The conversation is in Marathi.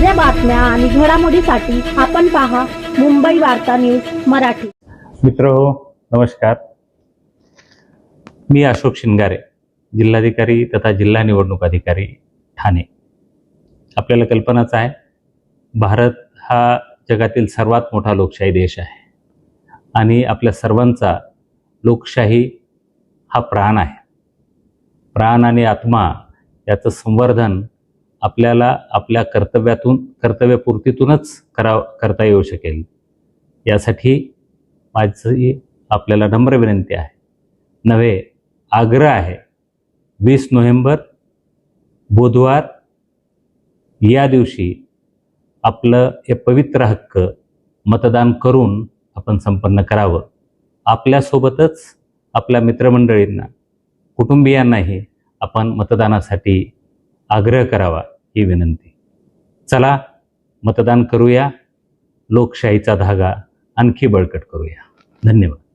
आणि घडामोडीसाठी आपण पहा मुंबई वार्ता न्यूज मराठी. मित्र हो नमस्कार. मी अशोक शिंगारे जिल्हाधिकारी तथा जिल्हा निवडणूक अधिकारी ठाणे. आपल्याला कल्पनाच आहे भारत हा जगातील सर्वात मोठा लोकशाही देश आहे. आणि आपल्या सर्वांचा लोकशाही हा प्राण आहे. प्राण आणि आत्मा याचं संवर्धन आपल्याला आपल्या कर्तव्यातून कर्तव्यपूर्तीतूनच करा करता येऊ शकेल. यासाठी माझी आपल्याला नम्र विनंती आहे. नव्हे आग्रह आहे. वीस नोव्हेंबर बुधवार या दिवशी आपलं हे पवित्र हक्क मतदान करून आपण संपन्न करावं. आपल्यासोबतच आपल्या मित्रमंडळींना कुटुंबियांनाही आपण मतदानासाठी आग्रह करावा ही विनंती. चला मतदान करूया. लोकशाहीचा धागा आणखी बळकट करूया. धन्यवाद.